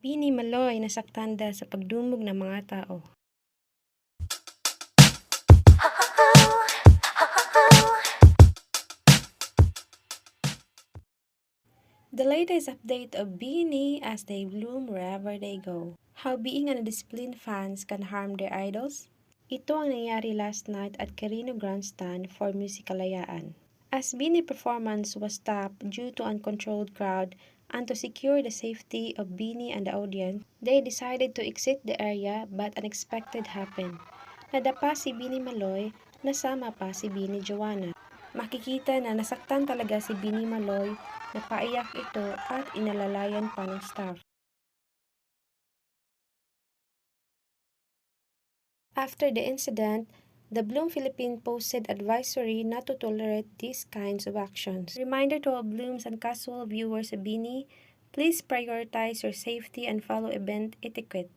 Bini Maloy nasaktan dahil sa pagdumog ng mga tao. The latest update of Beanie as they bloom wherever they go. How being undisciplined fans can harm their idols? Ito ang nangyari last night at Carino Grandstand for Musikalayaan. As Beanie performance was stopped due to uncontrolled crowd and to secure the safety of Beanie and the audience, they decided to exit the area but unexpected happened. Nadapa si Beanie Maloy, nasama pa si Beanie Joanna. Makikita na nasaktan talaga si Beanie Maloy, napaiyak ito at inalalayan pa ng staff. After the incident, the Bloom Philippine posted advisory not to tolerate these kinds of actions. Reminder to all Blooms and casual viewers of Beanie, please prioritize your safety and follow event etiquette.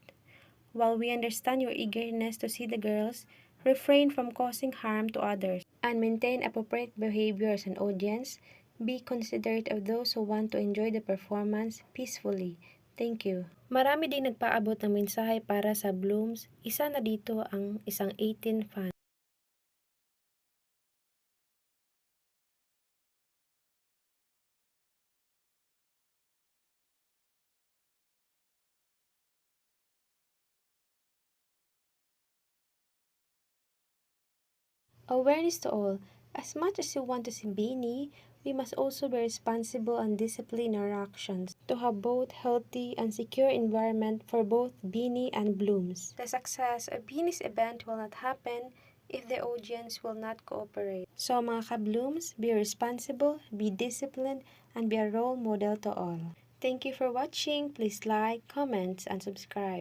While we understand your eagerness to see the girls, refrain from causing harm to others and maintain appropriate behavior as an audience. Be considerate of those who want to enjoy the performance peacefully. Thank you. Marami din nagpaabot ng mensahe para sa Blooms. Isa na dito ang isang 18 fan. Awareness to all. As much as you want to see Beanie, we must also be responsible and discipline our actions to have both healthy and secure environment for both Beanie and Blooms. The success of Beanie's event will not happen if the audience will not cooperate. So mga ka-Blooms, be responsible, be disciplined, and be a role model to all. Thank you for watching. Please like, comment, and subscribe.